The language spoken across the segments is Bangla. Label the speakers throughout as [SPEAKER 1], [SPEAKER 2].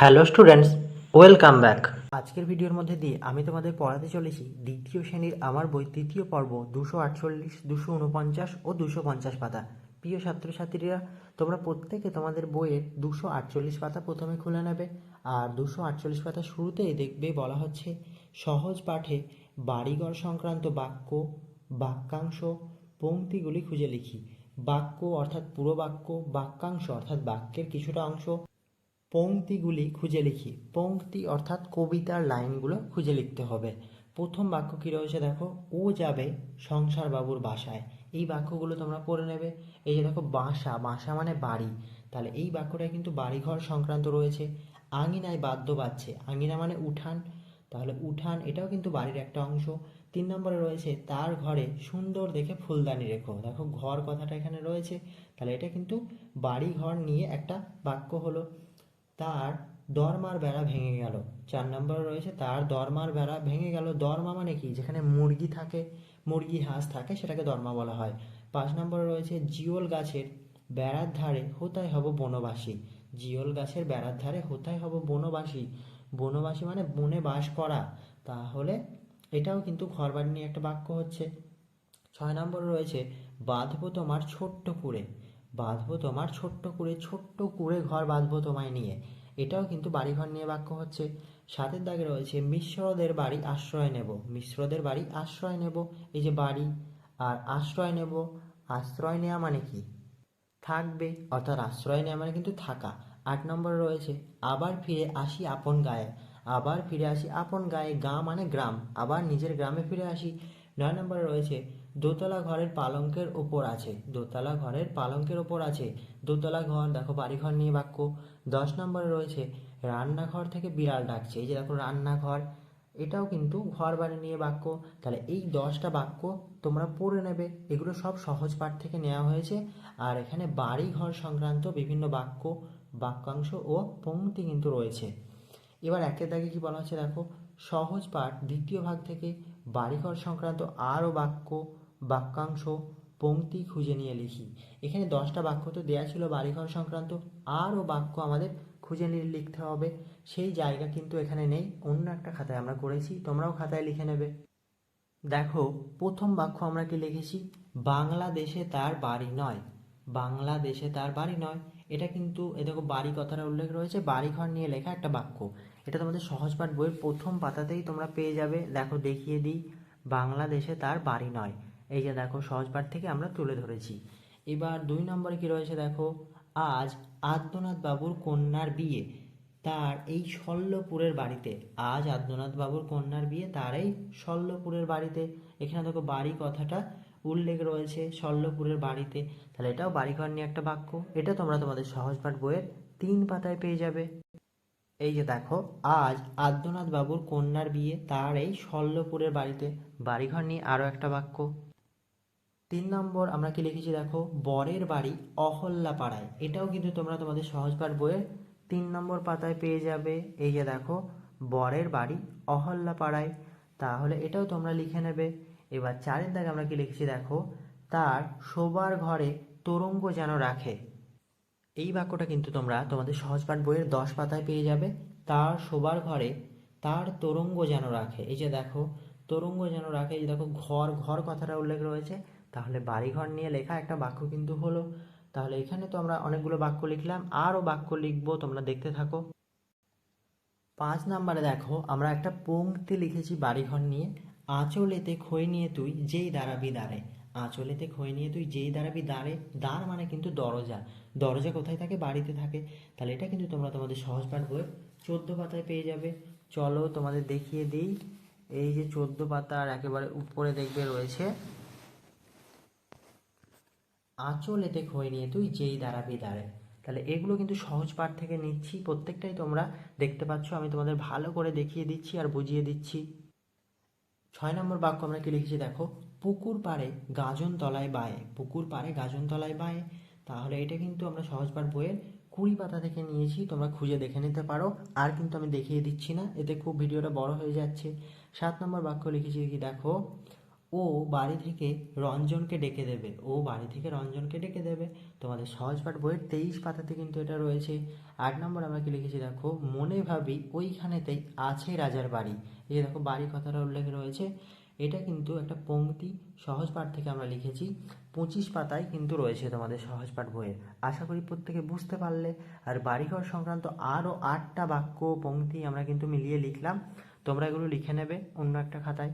[SPEAKER 1] হ্যালো স্টুডেন্টস ওয়েলকাম ব্যাক আজকের ভিডিওর মধ্যে দিয়ে আমি তোমাদের পড়াতে চলেছি দ্বিতীয় শ্রেণির আমার বই তৃতীয় পর্ব দুশো আটচল্লিশ, দুশো উনপঞ্চাশ ও দুশো পঞ্চাশ পাতা। প্রিয় ছাত্রছাত্রীরা, তোমরা প্রত্যেকে তোমাদের বইয়ের দুশো আটচল্লিশ পাতা প্রথমে খুলে নেবে আর দুশো আটচল্লিশ পাতা শুরুতেই দেখবে বলা হচ্ছে সহজ পাঠে বাড়িঘর সংক্রান্ত বাক্য, বাক্যাংশ পংক্তিগুলি খুঁজে লিখি। বাক্য অর্থাৎ পুরো বাক্য, বাক্যাংশ অর্থাৎ বাক্যের কিছুটা অংশ পংক্তিগুলি খুঁজে লিখি। পংক্তি অর্থাৎ কবিতার লাইনগুলো খুঁজে লিখতে হবে। প্রথম বাক্য কী রয়েছে দেখো? ও যাবে সংসার বাবুর বাসায়। এই বাক্যগুলো তোমরা পড়ে নেবে। এই যে দেখো, বাসা বাসা মানে বাড়ি। তাহলে এই বাক্যটায় কিন্তু বাড়িঘর সংক্রান্ত রয়েছে। আঙিনায় বাদ্য বাজছে। আঙিনা মানে উঠান। তাহলে উঠান এটাও কিন্তু বাড়ির একটা অংশ। তিন নম্বরে রয়েছে, তার ঘরে সুন্দর দেখে ফুলদানি রেখো। দেখো, ঘর কথাটা এখানে রয়েছে। তাহলে এটা কিন্তু বাড়ি ঘর নিয়ে একটা বাক্য হলো। তার দরমার বেড়া ভেঙে গেল। চার নম্বরে রয়েছে তার দরমার বেড়া ভেঙে গেল। দরমা মানে কি? যেখানে মুরগি থাকে, মুরগি, হাঁস থাকে, সেটাকে দরমা বলা হয়। পাঁচ নম্বরে রয়েছে জিওল গাছের বেড়ার ধারে হোতায় হব বনবাসী। জিওল গাছের বেড়ার ধারে হোতায় হব বনবাসী। বনবাসী মানে বনে বাস করা। তাহলে এটাও কিন্তু ঘর বাড়ি নিয়ে একটা বাক্য হচ্ছে। ছয় নম্বরে রয়েছে বাঁধবো তোমার ছোট্ট কুড়ে বাঁধবো তোমার ছোট্ট কুড়ে ছোট্ট কুড়ে ঘর বাঁধবো তোমায় নিয়ে। এটাও কিন্তু বাড়িঘর নিয়ে বাক্য হচ্ছে। সাতের দাগে রয়েছে, মিশ্রদের বাড়ি আশ্রয় নেব। মিশ্রদের বাড়ি আশ্রয় নেব। এই যে বাড়ি আর আশ্রয় নেব। আশ্রয় নেওয়া মানে কি? থাকবে, অর্থাৎ আশ্রয় নেওয়া মানে কিন্তু থাকা। আট নম্বরে রয়েছে, আবার ফিরে আসি আপন গায়ে। আবার ফিরে আসি আপন গায়ে, গা মানে গ্রাম। আবার নিজের গ্রামে ফিরে আসি। নয় নম্বরে রয়েছে দোতলা ঘরের পালঙ্কের ওপর আছে। দোতলা ঘরের পালঙ্কের ওপর আছে। দোতলা ঘর, দেখো বাড়িঘর নিয়ে বাক্য। দশ নম্বরে রয়েছে, রান্নাঘর থেকে বিড়াল ডাকছে। এই যে দেখো রান্নাঘর, এটাও কিন্তু ঘর বাড়ি নিয়ে বাক্য। তাহলে এই দশটা বাক্য তোমরা পড়ে নেবে। এগুলো সব সহজ পাঠ থেকে নেওয়া হয়েছে। আর এখানে বাড়ি ঘর সংক্রান্ত বিভিন্ন বাক্য, বাক্যাংশ ও পংক্তি কিন্তু রয়েছে। এবার একের দাগে কি বলা হচ্ছে দেখো? সহজ পাঠ, দ্বিতীয় ভাগ থেকে বাড়িঘর সংক্রান্ত আরও বাক্য বাক্যাংশ পংক্তি খুঁজে নিয়ে লিখি। এখানে দশটা বাক্য তো দেওয়া ছিল বাড়িঘর সংক্রান্ত। আরও বাক্য আমাদের খুঁজে নিয়ে লিখতে হবে। সেই জায়গা কিন্তু এখানে নেই। অন্য একটা খাতায় আমরা করেছি। তোমরাও খাতায় লিখে নেবে। দেখো, প্রথম বাক্য আমরা কি লিখেছি? বাংলাদেশে তার বাড়ি নয়। বাংলাদেশে তার বাড়ি নয়। এটা কিন্তু, এ দেখো, বাড়ি কথাটা উল্লেখ রয়েছে। বাড়িঘর নিয়ে লেখা একটা বাক্য। এটা তোমাদের সহজ পাঠ বইয়ের প্রথম পাতাতেই তোমরা পেয়ে যাবে। দেখো, দেখিয়ে দিই। বাংলাদেশে তার বাড়ি নয়। এই যে দেখো, সহজ পাঠ থেকে আমরা তুলে ধরেছি। এবার দুই নম্বরে কি রয়েছে দেখো? আজ আদ্যনাথ বাবুর কন্যার বিয়ে। তার এই শল্যপুরের বাড়িতে। আজ আদ্যনাথ বাবুর কন্যার বিয়ে তার এই শল্যপুরের বাড়িতে। এখানে দেখো বাড়ি কথাটা উল্লেখ রয়েছে, শল্যপুরের বাড়িতে। তাহলে এটাও বাড়িঘর নিয়ে একটা বাক্য। এটা তোমরা তোমাদের সহজ পাঠ বইয়ের তিন পাতায় পেয়ে যাবে। এই যে দেখো, আজ আদ্যনাথ বাবুর কন্যার বিয়ে, তার এই শল্যপুরের বাড়িতে। বাড়িঘর নিয়ে আরও একটা বাক্য। তিন নম্বর, আমরা কি লিখেছি দেখো? বরের বাড়ি অহল্যা পাড়ায় এটাও কিন্তু তোমরা তোমাদের সহজ পাঠ বইয়ের তিন নম্বর পাতায় পেয়ে যাবে। এই যে দেখো, বরের বাড়ি অহল্যা পাড়ায় তাহলে এটাও তোমরা লিখে নেবে। এবার চারের দাগে আমরা কি লিখেছি দেখো? তার শোবার ঘরে তোরঙ্গ যেন রাখে। এই বাক্যটা কিন্তু তোমরা তোমাদের সহজ পাঠ বইয়ের দশ পাতায় পেয়ে যাবে। তার শোবার ঘরে তার তোরঙ্গ যেন রাখে। এই যে দেখো, তোরঙ্গ যেন রাখে। এই যে দেখো, ঘর ঘর কথাটা উল্লেখ রয়েছে। তাহলে বাড়িঘর নিয়ে লেখা একটা বাক্য কিন্তু হলো। তাহলে এখানে তো আমরা অনেকগুলো বাক্য লিখলাম, আরও বাক্য লিখব, তোমরা দেখতে থাকো। পাঁচ নাম্বারে দেখো, আমরা একটা পংক্তি লিখেছি বাড়িঘর নিয়ে। আঁচলেতে খই নিয়ে তুই যেই দাঁড়াবি দাঁড়ে আঁচলেতে খই নিয়ে তুই যেই দাঁড়াবি দাঁড়ে দাঁড় মানে কিন্তু দরজা। দরজা কোথায় থাকে? বাড়িতে থাকে। তাহলে এটা কিন্তু তোমরা তোমাদের সহজ পাঠ বইয়ের চোদ্দ পাতায় পেয়ে যাবে। চলো তোমাদের দেখিয়ে দিই। এই যে চোদ্দ পাতার একেবারে উপরে দেখবে রয়েছে আঁচলেতে খই নিয়ে তুই যেই দাঁড়াবি, দাঁড়ে। তাহলে এগুলো কিন্তু সহজ পাঠ থেকে নিচ্ছি, প্রত্যেকটাই তোমরা দেখতে পাচ্ছ। আমি তোমাদের ভালো করে দেখিয়ে দিচ্ছি আর বুঝিয়ে দিচ্ছি। ছয় নম্বর বাক্য আমরা কি লিখেছি দেখো? পুকুর পাড়ে গাজন তলায় বায়ে। পুকুর পাড়ে গাজন তলায় বায়ে। তাহলে এটা কিন্তু আমরা সহজ পাঠ বইয়ের কুড়ি পাতা থেকে নিয়েছি। তোমরা খুঁজে দেখে নিতে পারো। আর কিন্তু আমি দেখিয়ে দিচ্ছি না। এতে খুব ভিডিওটা বড় হয়ে যাচ্ছে। সাত নম্বর বাক্য লিখেছি কি দেখো? ও বাড়ি থেকে রঞ্জনকে ডেকে দেবে। ও বাড়ি থেকে রঞ্জনকে ডেকে দেবে। তোমাদের সহজ পাঠ বইয়ের তেইশ পাতাতে কিন্তু এটা রয়েছে। আট নম্বর আমরা কি লিখেছি? দেখো, মনে ভাবি ওইখানেতেই আছে রাজার বাড়ি। এই যে দেখো বাড়ি কথাটা উল্লেখ রয়েছে। এটা কিন্তু একটা পংক্তি সহজ পাঠ থেকে আমরা লিখেছি। পঁচিশ পাতায় কিন্তু রয়েছে তোমাদের সহজ পাঠ বইয়ে আশা করি প্রত্যেকে বুঝতে পারলে। আর বাড়িঘর সংক্রান্ত আরও আটটা বাক্য পঙ্ক্তি আমরা কিন্তু মিলিয়ে লিখলাম। তোমরা এগুলো লিখে নেবে অন্য একটা খাতায়।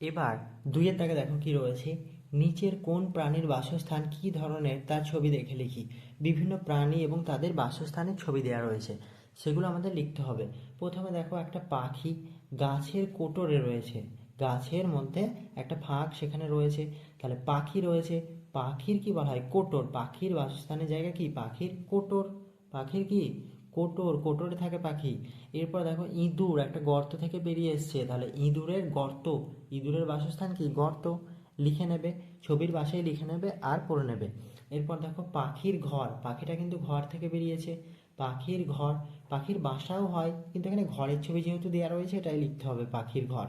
[SPEAKER 1] এবার দুইয়ের দাগে দেখো কি রয়েছে। নিচের কোন প্রাণীর বাসস্থান কি ধরনের তার ছবি দেখে লিখি। বিভিন্ন প্রাণী এবং তাদের বাসস্থানের ছবি দেওয়া রয়েছে। সেগুলো আমাদের লিখতে হবে। প্রথমে দেখো একটা পাখি গাছের কোটরে রয়েছে। গাছের মধ্যে একটা ফাঁক সেখানে রয়েছে। তাহলে পাখি রয়েছে। পাখির কি বলা হয়? কোটর। পাখির বাসস্থানের জায়গা কি? পাখির কোটর। পাখির কি? কোটর, কোটরে থাকে পাখি। এরপর দেখো ইঁদুর, একটা গর্ত থেকে বেরিয়ে এসছে। তাহলে ইঁদুরের গর্ত, ইঁদুরের বাসস্থান কি? গর্ত। লিখে নেবে, ছবির বাসায় লিখে নেবে আর পড়ে নেবে। এরপর দেখো পাখির ঘর, পাখিটা কিন্তু ঘর থেকে বেরিয়েছে। পাখির ঘর, পাখির বাসাও হয়, কিন্তু এখানে ঘরের ছবি যেহেতু দেওয়া রয়েছে, এটাই লিখতে হবে, পাখির ঘর।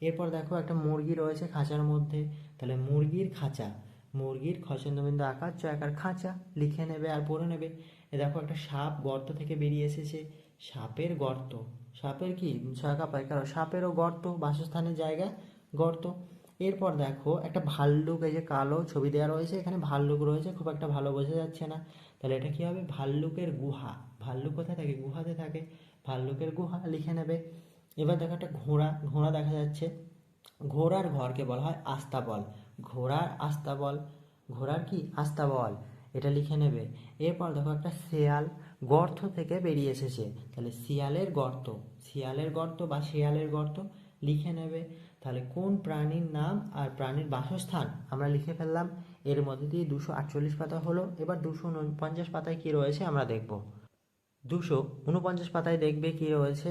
[SPEAKER 1] এরপর দেখো একটা মুরগি রয়েছে খাঁচার মধ্যে। তাহলে মুরগির খাঁচা, মুরগির খসেন্দ্রবিন্দু আকার, চয়াকার খাঁচা, লিখে নেবে আর পড়ে নেবে। দেখো একটা সাপ গর্ত থেকে বেরিয়ে এসেছে। সাপের গর্ত। সাপের কি? ছয়কা পায় কারণ সাপেরও গর্ত, বাসস্থানের জায়গা, গর্ত। এরপর দেখো একটা ভাল্লুক, এই যে কালো ছবি দেওয়া রয়েছে, এখানে ভাল্লুক রয়েছে, খুব একটা ভালো বোঝা যাচ্ছে না। তাহলে এটা কি হবে? ভাল্লুকের গুহা। ভাল্লুক কোথায় থাকে? গুহাতে থাকে। ভাল্লুকের গুহা লিখে নেবে। এবার দেখো একটা ঘোড়া ঘোড়া দেখা যাচ্ছে। ঘোড়ার ঘরকে বলা হয় আস্তাবল। ঘোড়ার আস্তাবল। ঘোড়ার কি? আস্তাবল। এটা লিখে নেবে। এরপর দেখো একটা শেয়াল গর্ত থেকে বেরিয়ে এসেছে। তাহলে শিয়ালের গর্ত শিয়ালের গর্ত বা শেয়ালের গর্ত লিখে নেবে। তাহলে কোন প্রাণীর নাম আর প্রাণীর বাসস্থান? আমরা লিখে ফেললাম। এর মধ্যে দিয়ে দুশো আটচল্লিশ পাতা হলো। এবার দুশো উনপঞ্চাশ পাতায় কী রয়েছে আমরা দেখব। দুশো উনপঞ্চাশ পাতায় দেখবে কী রয়েছে।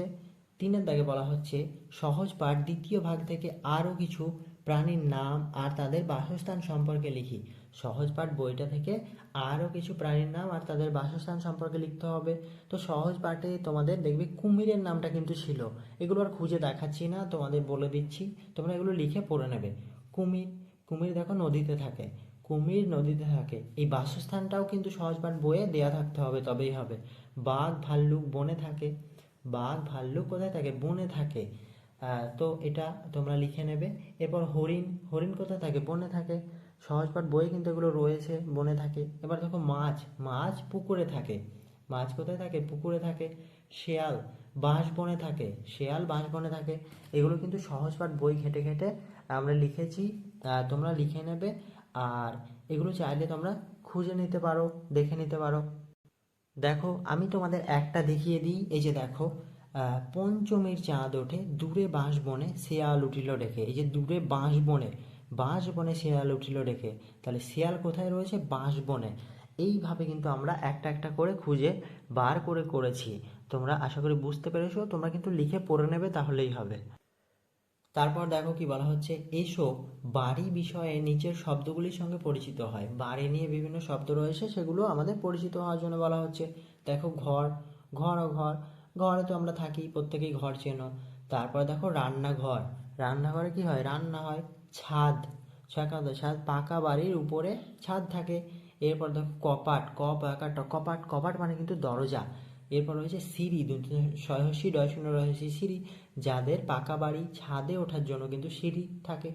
[SPEAKER 1] তিনের দাগে বলা হচ্ছে, সহজ পাঠ দ্বিতীয় ভাগ থেকে আরও কিছু প্রাণীর নাম আর তাদের বাসস্থান সম্পর্কে লিখি। সহজ পাঠ বইটা থেকে আরও কিছু প্রাণীর নাম আর তাদের বাসস্থান সম্পর্কে লিখতে হবে। তো সহজ পাঠে তোমাদের দেখবে কুমিরের নামটা কিন্তু ছিল। এগুলো আর খুঁজে দেখাচ্ছি না, তোমাদের বলে দিচ্ছি। তোমরা এগুলো লিখে পড়ে নেবে। কুমির কুমির দেখো নদীতে থাকে। কুমির নদীতে থাকে। এই বাসস্থানটাও কিন্তু সহজ পাঠ বইয়ে দেয়া থাকতে হবে, তবেই হবে। বাঘ, ভাল্লুক বনে থাকে। বাঘ, ভাল্লুক কোথায় থাকে? বনে থাকে। তো এটা তোমরা লিখে নেবে। এরপর হরিণ হরিণ কোথায় থাকে? বনে থাকে। সহজ পাঠ বই কিন্তু এগুলো রয়েছে, বনে থাকে। এবার দেখো মাছ মাছ পুকুরে থাকে। মাছ কোথায় থাকে? পুকুরে থাকে। শেয়াল বাঁশ বনে থাকে। শেয়াল বাঁশ বনে থাকে। এগুলো কিন্তু সহজ পাঠ বই ঘেটে ঘেটে আমরা লিখেছি তোমরা লিখে নেবে, আর এগুলো চাইলে তোমরা খুঁজে নিতে পারো, দেখে নিতে পারো। দেখো, আমি তোমাদের একটা দেখিয়ে দিই। এই যে দেখো পঞ্চমীর চাঁদ ওঠে দূরে বাঁশ বনে শেয়াল উঠিল ডেকে এই যে দূরে বাঁশ বনে বাঁশ বনে শেয়াল উঠিল ডেকে তাহলে শেয়াল কোথায় রয়েছে? বাঁশ বনে এইভাবে কিন্তু আমরা একটা একটা করে খুঁজে বার করে করেছি। তোমরা আশা করি বুঝতে পেরেছ, তোমরা কিন্তু লিখে পড়ে নেবে, তাহলেই হবে। তারপর দেখো কি বলা হচ্ছে, এসো, বাড়ি বিষয়ে নিচের শব্দগুলির সঙ্গে পরিচিত হয়। বাড়ি নিয়ে বিভিন্ন শব্দ রয়েছে, সেগুলো আমাদের পরিচিত হওয়ার জন্য বলা হচ্ছে। দেখো ঘর ঘর ও ঘর। ঘরে তো আমরা থাকি, প্রত্যেকেই ঘর চেনো। তারপর দেখো রান্নাঘর। রান্নাঘরে কি হয়? রান্না হয় ছাদ ছাকাতে ছাদ, পাকা বাড়ির উপরে ছাদ থাকে। এরপর দেখো কপাট ক পাকা ট কপাট কপাট মানে কিন্তু দরজা। এরপর রয়েছে সিঁড়ি সহসী ডয় শূন্য রয়েছে সিঁড়ি, যাদের পাকা বাড়ি ছাদে ওঠার জন্য কিন্তু সিঁড়ি থাকে।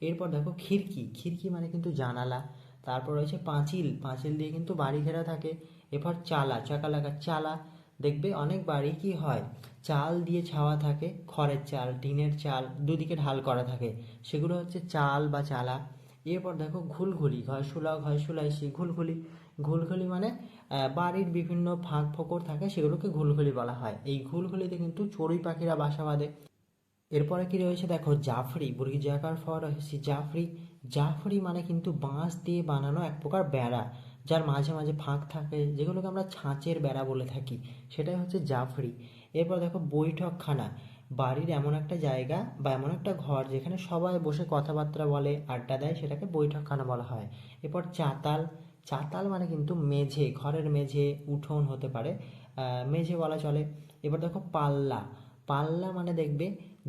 [SPEAKER 1] এরপর দেখো খিড়কি খিড়কি মানে কিন্তু জানালা। তারপর রয়েছে পাঁচিল পাঁচিল দিয়ে কিন্তু বাড়ি ঘেরা থাকে। এরপর চালা চাকা লাগা চালা। দেখবে অনেক বাড়ি কি হয়, চাল দিয়ে ছাওয়া থাকে, খড়ের চাল, টিনের চাল দুদিকে ঢাল করা থাকে, সেগুলো হচ্ছে চাল বা চালা। এরপর দেখো ঘুলঘুলি ঘরশুলা ঘরশুলাইসি ঘুলঘুলি। ঘুলঘুলি মানে বাড়ির বিভিন্ন ফাঁক ফোকর থাকে, সেগুলোকে ঘুলঘুলি বলা হয়। এই ঘুলঘুলিতে কিন্তু চড়ুই পাখিরা বাসা বাঁধে। এরপরে কি রয়েছে দেখো জাফরি বুড়ি জাকার ফর রয়েছে জাফরি। জাফরি মানে কিন্তু বাঁশ দিয়ে বানানো এক প্রকার বেড়া। যার মাঝে মাঝে ফাঁক থাকে, যেগুলোকে আমরা ছাঁচের বেড়া বলে থাকি, সেটাই হচ্ছে জাফরি। এরপর দেখো বৈঠকখানা, বাড়ির এমন একটা জায়গা বা এমন একটা ঘর যেখানে সবাই বসে কথাবার্তা বলে, আড্ডা দেয়, সেটাকে বৈঠকখানা বলা হয়। এরপর চাতাল চাতাল মানে কিন্তু মেঝে, ঘরের মেঝে, উঠোন হতে পারে মেঝে বলা চলে। এবার দেখো পাল্লা পাল্লা মানে দেখবে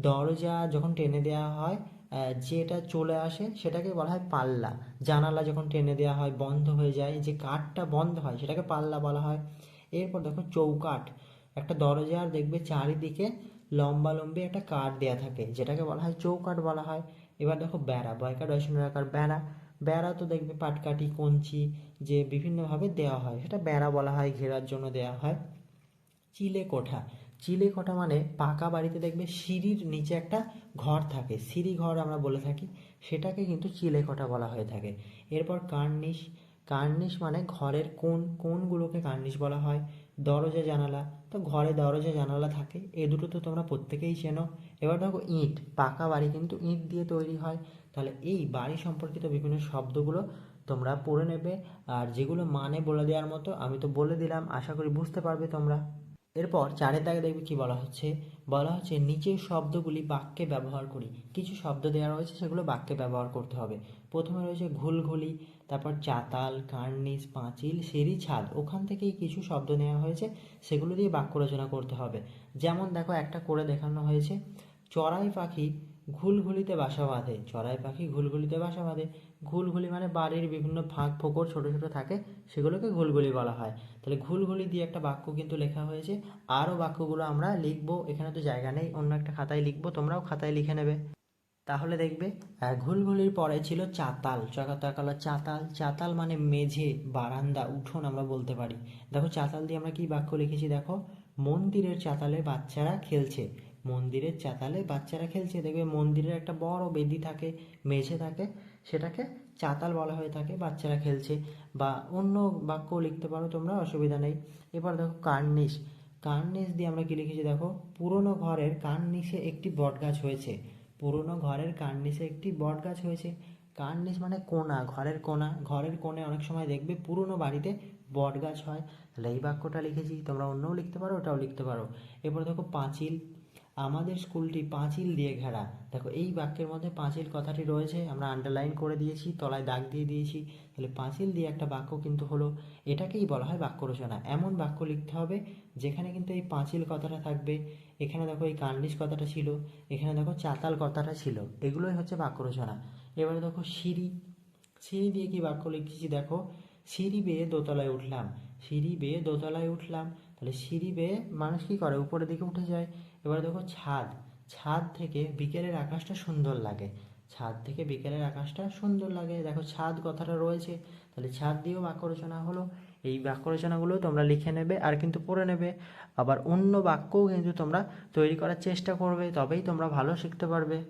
[SPEAKER 1] দরজা যখন টেনে দেওয়া হয় যেটা চলে আসে সেটাকে বলা হয় পাল্লা। জানালা যখন টেনে দেওয়া হয়, বন্ধ হয়ে যায় যে কাঠটা বন্ধ হয় সেটাকে পাল্লা বলা হয়। এরপর দেখো চৌকাঠ। একটা দরজার দেখবে চারিদিকে লম্বা লম্বি একটা কাঠ দেওয়া থাকে, যেটাকে বলা হয় চৌকাঠ বলা হয়। এবার দেখো বেড়া, বয়কার রসুনের আকার বেড়া। বেড়া তো দেখবে পাটকাঠি, কঞ্চি যে বিভিন্নভাবে দেওয়া হয়, সেটা বেড়া বলা হয়, ঘেরার জন্য দেওয়া হয়। চিলে কোঠা চিলে কোঠা মানে পাকা বাড়িতে দেখবে সিঁড়ির নিচে একটা ঘর থাকে। সিঁড়ি ঘর আমরা বলে থাকি, সেটাকে কিন্তু চিলে কোঠা বলা হয়ে থাকে। এরপর কার্নিশ কার্নিশ মানে ঘরের কোন কোনগুলোকে কার্নিশ বলা হয়, দরজা, জানালা। তো ঘরে দরজা, জানালা থাকে, এ দুটো তো তোমরা প্রত্যেকেই চেনো। এবার দেখো ইট, পাকা বাড়ি কিন্তু ইট দিয়ে তৈরি হয়। তাহলে এই বাড়ি সম্পর্কিত বিভিন্ন শব্দগুলো তোমরা পড়ে নেবে। আর যেগুলো মানে বলে দেওয়ার মতো আমি তো বলে দিলাম, আশা করি বুঝতে পারবে তোমরা। এরপর চারের দাগে দেখবে কি বলা হচ্ছে? বলা হচ্ছে, নিচের শব্দগুলি বাক্যে ব্যবহার করি। কিছু শব্দ দেওয়া রয়েছে, সেগুলো বাক্যে ব্যবহার করতে হবে। প্রথমে রয়েছে ঘুলঘুলি, তারপর চাতাল, কার্নিস, পাঁচিল, সিঁড়ি, ছাদ। ওখান থেকেই কিছু শব্দ নেওয়া হয়েছে, সেগুলো দিয়ে বাক্য রচনা করতে হবে। যেমন দেখো, একটা করে দেখানো হয়েছে, চড়াই পাখি ঘুলঘুলিতে বাসা বাঁধে, চড়াই পাখি ঘুলঘুলিতে বাসা বাঁধে। ঘুলঘুলি মানে বাড়ির বিভিন্ন ফাঁক ফোকর ছোট ছোট থাকে, সেগুলোকে ঘুলঘুলি বলা হয়। তাহলে ঘুলঘুলি দিয়ে একটা বাক্য কিন্তু লেখা হয়েছে। আরও বাক্যগুলো আমরা লিখব, এখানে তো জায়গা নেই, অন্য একটা খাতায় লিখব, তোমরাও খাতায় লিখে নেবে। তাহলে দেখবে ঘুলঘুলির পরে ছিল চাতাল। চকাতাকালা চাতাল। চাতাল মানে মেঝে, বারান্দা, উঠোন আমরা বলতে পারি। দেখো, চাতাল দিয়ে আমরা কি বাক্য লিখেছি দেখো? মন্দিরের চাতালে বাচ্চারা খেলছে। মন্দিরের চাতালে বাচ্চারা খেলছে। দেখবে মন্দিরের একটা বড় বেদি থাকে, মেঝে থাকে, সেটাকে চাতাল বলা হয়ে থাকে, বাচ্চারা খেলছে। বা অন্য বাক্য লিখতে পারো, তোমরা অসুবিধা নেই। এবার দেখো কার্নিশ। কার্নিশ দিয়ে আমরা কি লিখেছি দেখো? পুরনো ঘরের কার্নিশে একটি বটগাছ হয়েছে। পুরনো ঘরের কার্নিশে একটি বট গাছ হয়েছে। কার্নিশ মানে কোণা ঘরের কোণা ঘরের কোণে অনেক সময় দেখবে পুরনো বাড়িতে বট গাছ হয়। তাহলে এই বাক্যটা লিখেছি, তোমরা অন্যও লিখতে পারো, ওটাও লিখতে পারো। এরপর দেখো পাঁচিল। আমাদের স্কুলটি পাঁচিল দিয়ে ঘেরা। দেখো, এই বাক্যের মধ্যে পাঁচিল কথাটি রয়েছে। আমরা আন্ডারলাইন করে দিয়েছি, তলায় দাগ দিয়ে দিয়েছি। তাহলে পাঁচিল দিয়ে একটা বাক্য কিন্তু হলো, এটাকেই বলা হয় বাক্য রচনা এমন বাক্য লিখতে হবে, যেখানে কিন্তু এই পাঁচিল কথাটা থাকবে। এখানে দেখো, এই কার্নিশ কথাটা ছিল। এখানে দেখো, চাতাল কথাটা ছিল। এগুলোই হচ্ছে বাক্য রচনা এবারে দেখো, সিঁড়ি। সিঁড়ি দিয়ে কি বাক্য লিখেছি দেখো? সিঁড়ি বেয়ে দোতলায় উঠলাম। সিঁড়ি বেয়ে দোতলায় উঠলাম। তাহলে সিঁড়ি বেয়ে মানুষ কী করে? উপরের দিকে উঠে যায়। এবারে দেখো ছাদ। ছাদ থেকে বিকেলের আকাশটা সুন্দর লাগে। ছাদ থেকে বিকেলের আকাশটা সুন্দর লাগে। দেখো ছাদ কথাটা রয়েছে। তাহলে ছাদ দিয়েও বাক্য রচনা হলো। এই বাক্য রচনাগুলো তোমরা লিখে নেবে আর কিন্তু পড়ে নেবে। আবার অন্য বাক্যও কিন্তু তোমরা তৈরি করার চেষ্টা করবে, তবেই তোমরা ভালো শিখতে পারবে।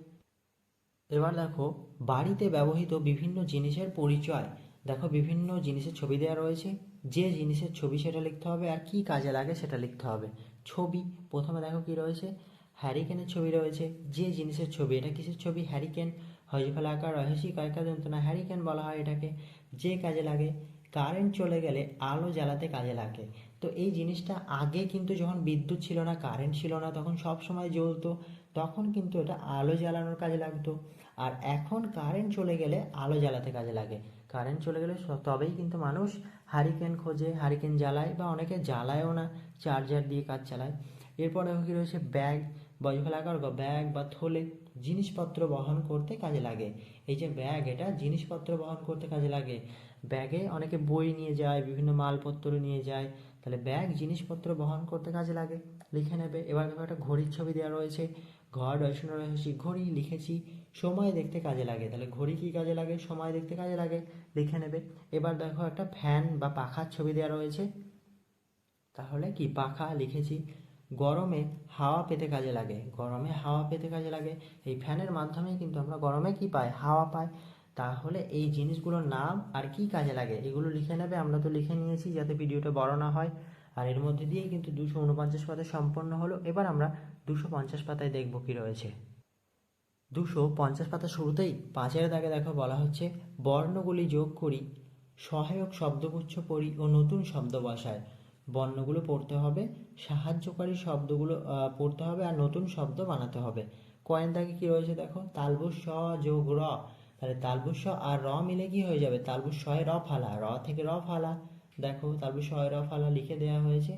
[SPEAKER 1] এবার দেখো, বাড়িতে ব্যবহৃত বিভিন্ন জিনিসের পরিচয়। দেখো বিভিন্ন জিনিসের ছবি দেওয়া রয়েছে। যে জিনিসের ছবি সেটা লিখতে হবে আর কি কাজে লাগে সেটা লিখতে হবে। ছবি। প্রথমে দেখো কি রয়েছে? হ্যারিকেনের ছবি রয়েছে। যে জিনিসের ছবি, এটা কিসের ছবি? হ্যারিকেন হজফলা আকার রহসি কয়কা যন্ত্রণা হ্যারিকেন বলা হয় এটাকে। যে কাজে লাগে কারেন্ট চলে গেলে আলো জ্বালাতে কাজে লাগে। তো এই জিনিসটা আগে কিন্তু যখন বিদ্যুৎ ছিল না কারেন্ট ছিল না, তখন সব সময় জ্বলতো। তখন কিন্তু এটা আলো জ্বালানোর কাজে লাগতো। আর এখন কারেন্ট চলে গেলে আলো জ্বালাতে কাজে লাগে। কারেন্ট চলে গেলে তবেই কিন্তু মানুষ হারিকেন খোঁজে হারিকেন জ্বালায় বা অনেকে জ্বালায়ও না চার্জার দিয়ে কাজ চালায়। এরপর কি রয়েছে? ব্যাগ বজফলাকার ব্যাগ বা থলে জিনিসপত্র বহন করতে কাজে লাগে। এই যে ব্যাগ এটা জিনিসপত্র বহন করতে কাজে লাগে। ব্যাগে অনেকে বই নিয়ে যায়, বিভিন্ন মালপত্র নিয়ে যায়। তাহলে ব্যাগ জিনিসপত্র বহন করতে কাজে লাগে। লিখে নেবে। এবার একটা ঘড়ির ছবি দেওয়া রয়েছে। ঘর দর্শন রয়েছে ঘড়ি লিখেছি, সময় দেখতে কাজে লাগে। তাহলে ঘড়ি কি কাজে লাগে? সময় দেখতে কাজে লাগে। লিখে নেবে। এবার দেখো একটা ফ্যান বা পাখার ছবি দেওয়া রয়েছে। তাহলে কি? পাখা লিখেছি। গরমে হাওয়া পেতে কাজে লাগে। গরমে হাওয়া পেতে কাজে লাগে। এই ফ্যানের মাধ্যমেই কিন্তু আমরা গরমে কি পাই? হাওয়া পাই। তাহলে এই জিনিসগুলোর নাম আর কি কাজে লাগে? এগুলো লিখে নেবে। আমরা তো লিখে নিয়েছি যাতে ভিডিওটা বড় না হয়। আর এর মধ্যে দিয়েই কিন্তু দুশো উনপঞ্চাশ পাতায় সম্পন্ন হলো। এবার আমরা দুশো পঞ্চাশ পাতায় দেখব কি রয়েছে। দুশো পঞ্চাশ পাতা শুরুতেই পাঁচের দাগে দেখো বলা হচ্ছে, বর্ণগুলি যোগ করি, সহায়ক শব্দগুচ্ছ পড়ি ও নতুন শব্দ বসায়। বর্ণগুলো পড়তে হবে, সাহায্যকারী শব্দগুলো পড়তে হবে আর নতুন শব্দ বানাতে হবে। কয়েন দাগে কি রয়েছে দেখো? তালবুস স যোগ র। তাহলে তালবুস স আর র মিলে কি হয়ে যাবে? তালবুস শয়ে র ফালা র থেকে র ফালা দেখো তালবুস শয়ে র ফালা লিখে দেওয়া হয়েছে,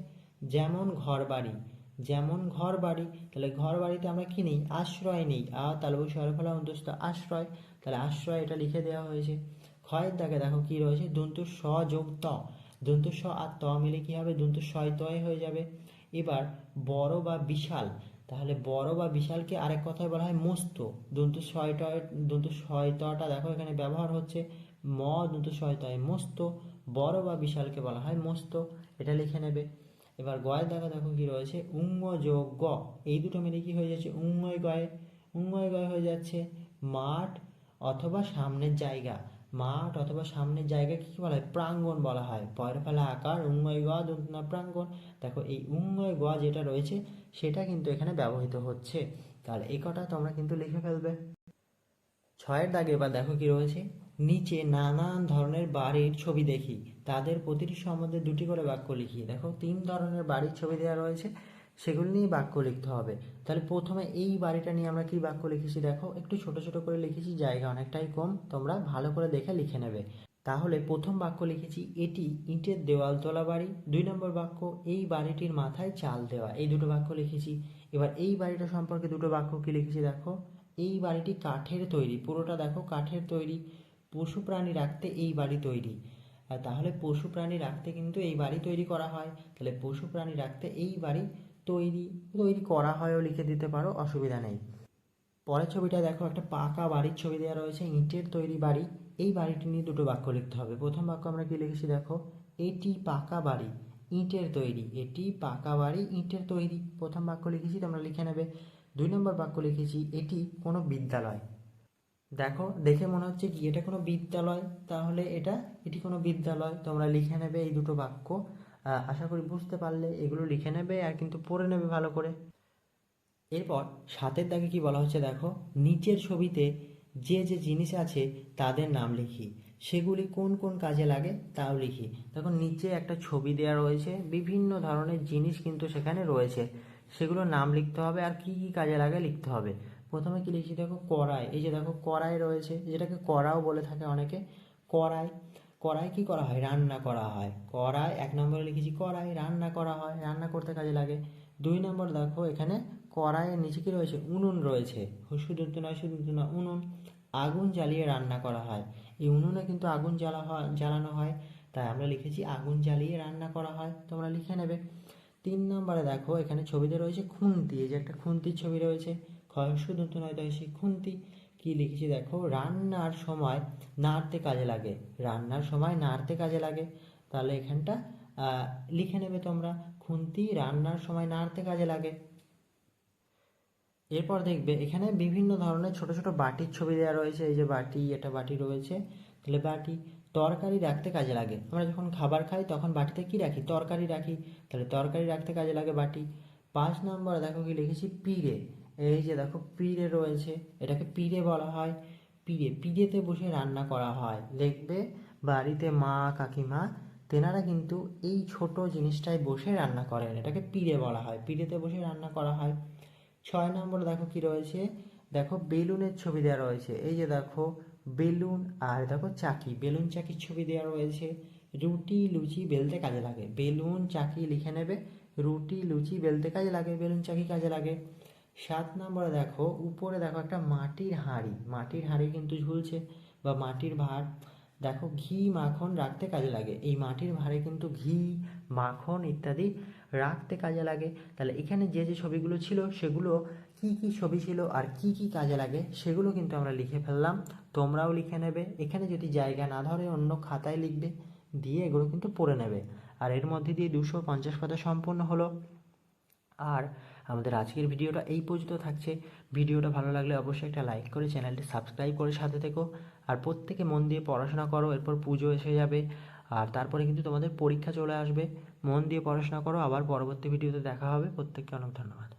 [SPEAKER 1] যেমন ঘর বাড়ি যেমন ঘর বাড়ি তাহলে ঘর বাড়িতে আমরা কি নেই? আশ্রয় নেই। আ তালবু সরফলা অন্তস্থ আশ্রয়। তাহলে আশ্রয় এটা লিখে দেওয়া হয়েছে। ক্ষয়ের দাগে দেখো কি রয়েছে? দন্তু স যোগ ত। দন্তু স আর ত মিলে কি হবে? দন্তু সয় তয় হয়ে যাবে। এবার বড় বা বিশাল, তাহলে বড় বা বিশালকে আরেক কথায় বলা হয় মস্ত। দন্তু টয়, দন্তু ছয় তটা দেখো এখানে ব্যবহার হচ্ছে। ম, দন্তু ছয় তয়, মস্ত। বড় বা বিশালকে বলা হয় মস্ত। এটা লিখে নেবে। এবার গয়ের দেখা দেখো কি রয়েছে? উঙ্গ যোগ গ এই দুটো মিলে কি হয়ে যাচ্ছে? উঙ্গয় গয়ে উঙ্গয় গয় হয়ে যাচ্ছে মাঠ অথবা সামনের জায়গা। মাঠ অথবা সামনের জায়গাকে কি বলা হয়? প্রাঙ্গণ বলা হয়। পয়ের ফেলা আকার উঙ্গয় গ দন্তনা প্রাঙ্গণ। দেখো এই উঙ্গয় গ যেটা রয়েছে, সেটা কিন্তু এখানে ব্যবহৃত হচ্ছে। তাহলে এই কটা তোমরা কিন্তু লিখে ফেলবে। ছয়ের দাগে এবার দেখো কি রয়েছে? নিচে নানান ধরনের বাড়ির ছবি দেখি। তাদের প্রতিটি সম্বন্ধে দুটি করে বাক্য লিখি। দেখো, তিন ধরনের বাড়ির ছবি দেওয়া রয়েছে, সেগুলি নিয়ে বাক্য লিখতে হবে। তাহলে প্রথমে এই বাড়িটা নিয়ে আমরা কি বাক্য লিখেছি দেখো, একটু ছোট ছোট করে লিখেছি, জায়গা অনেকটাই কম, তোমরা ভালো করে দেখে লিখে নেবে। তাহলে প্রথম বাক্য লিখেছি, এটি ইটের দেওয়াল তোলা বাড়ি। দুই নম্বর বাক্য, এই বাড়িটির মাথায় চাল দেওয়া। এই দুটো বাক্য লিখেছি। এবার এই বাড়িটা সম্পর্কে দুটো বাক্য কি লিখেছি দেখো, এই বাড়িটি কাঠের তৈরি, পুরোটা দেখো কাঠের তৈরি। পশু প্রাণী রাখতে এই বাড়ি তৈরি। তাহলে পশু প্রাণী রাখতে কিন্তু এই বাড়ি তৈরি করা হয়। তাহলে পশু প্রাণী রাখতে এই বাড়ি তৈরি তৈরি করা হয়ও লিখে দিতে পারো, অসুবিধা নেই। পরের ছবিটা দেখো, একটা পাকা বাড়ির ছবি দেওয়া রয়েছে, ইটের তৈরি বাড়ি। এই বাড়িটি নিয়ে দুটো বাক্য লিখতে হবে। প্রথম বাক্য আমরা কি লিখেছি দেখো? এটি পাকা বাড়ি, ইটের তৈরি। এটি পাকা বাড়ি, ইটের তৈরি। প্রথম বাক্য লিখেছি, তোমরা লিখে নেবে। দুই নম্বর বাক্য লিখেছি, এটি কোনো বিদ্যালয়। দেখো, দেখে মনে হচ্ছে কি এটা কোনো বিদ্যালয়? তাহলে এটা, এটি কোনো বিদ্যালয়। তোমরা লিখে নেবে এই দুটো বাক্য। আশা করি বুঝতে পারলে এগুলো লিখে নেবে আর কিন্তু পড়ে নেবে ভালো করে। এরপর সাতের দাগে কি বলা হচ্ছে দেখো, নিচের ছবিতে যে যে জিনিস আছে তাদের নাম লিখি। সেগুলি কোন কোন কাজে লাগে তাও লিখি। দেখো, নিচে একটা ছবি দেওয়া রয়েছে, বিভিন্ন ধরনের জিনিস কিন্তু সেখানে রয়েছে। সেগুলোর নাম লিখতে হবে আর কি কি কাজে লাগে লিখতে হবে। প্রথমে কি লিখছি দেখো কড়াই। এই যে দেখো কড়াই রয়েছে, যেটাকে কড়াও বলে থাকে অনেকে। কড়াই। কড়াই কি করা হয়? রান্না করা হয়। কড়াই, এক নম্বরে লিখেছি কড়াই, রান্না করা হয়। রান্না করতে কাজে লাগে। দুই নম্বর দেখো এখানে কড়াইয়ের নিচে কি রয়েছে? উনুন রয়েছে। শুধু তো নয়, শুধু না উনুন। আগুন জ্বালিয়ে রান্না করা হয়। এই উনুনে কিন্তু আগুন জ্বালা হয়, জ্বালানো হয়। তাই আমরা লিখেছি আগুন জ্বালিয়ে রান্না করা হয়। তোমরা লিখে নেবে। তিন নম্বরে দেখো এখানে ছবিতে রয়েছে খুন্তি। এই যে একটা খুন্তির ছবি রয়েছে। তাই সেই খুন্তি কি লিখেছি দেখো? রান্নার সময় নাড়তে কাজে লাগে। রান্নার সময় নাড়তে কাজে লাগে। তাহলে এখানটা লিখে নেবে তোমরা। খুন্তি রান্নার সময় নাড়তে কাজে লাগে। এরপর দেখবে এখানে বিভিন্ন ধরনের ছোট ছোট বাটির ছবি দেওয়া রয়েছে। এই যে বাটি, এটা বাটি রয়েছে। তাহলে বাটি তরকারি রাখতে কাজে লাগে। আমরা যখন খাবার খাই তখন বাটিতে কি রাখি? তরকারি রাখি। তাহলে তরকারি রাখতে কাজে লাগে বাটি। পাঁচ নম্বরে দেখো কি লিখেছি, পিড়ে। এই যে দেখো পিড়ে রয়েছে, এটাকে পিড়ে বলা হয়। পিড়ে, পিড়েতে বসে রান্না করা হয়। দেখবে বাড়িতে মা, কাকিমা, তেনারা কিন্তু এই ছোট জিনিসটায় বসে রান্না করেন। এটাকে পিড়ে বলা হয়। পিড়েতে বসে রান্না করা হয়। ছয় নম্বরে দেখো কি রয়েছে? দেখো বেলুনের ছবি দেওয়া রয়েছে। এই যে দেখো বেলুন আর দেখো চাকি। বেলুন চাকির ছবি দেওয়া রয়েছে। রুটি, লুচি বেলতে কাজে লাগে। বেলুন, চাকি লিখে নেবে। রুটি, লুচি বেলতে কাজে লাগে। বেলুন, চাকি কাজে লাগে। সাত নম্বরে দেখো, উপরে দেখো একটা মাটির হাঁড়ি। মাটির হাঁড়ি কিন্তু ঝুলছে বা মাটির ভাঁড় দেখো, ঘি, মাখন রাখতে কাজে লাগে। এই মাটির ভাঁড়ে কিন্তু ঘি, মাখন ইত্যাদি রাখতে কাজে লাগে। তাহলে এখানে যে যে ছবিগুলো ছিল, সেগুলো কি কি ছবি ছিল আর কি কি কাজে লাগে, সেগুলো কিন্তু আমরা লিখে ফেললাম। তোমরাও লিখে নেবে। এখানে যদি জায়গা না ধরে অন্য খাতায় লিখবে, দিয়ে এগুলো কিন্তু পড়ে নেবে। আর এর মধ্যে দিয়ে দুশো পঞ্চাশ কথা সম্পূর্ণ হলো। আর আমাদের আজকের ভিডিওটা এই পর্যন্ত থাকছে। ভিডিওটা ভালো লাগলে অবশ্যই একটা লাইক করে চ্যানেলটি সাবস্ক্রাইব করে সাথে থেকো। আর প্রত্যেকে মন দিয়ে পড়াশোনা করো, এরপর পুজো এসে যাবে। আর তারপরে কিন্তু তোমাদের পরীক্ষা চলে আসবে। মন দিয়ে পড়াশোনা করো, আবার পরবর্তী ভিডিওতে দেখা হবে। প্রত্যেককে অনেক ধন্যবাদ।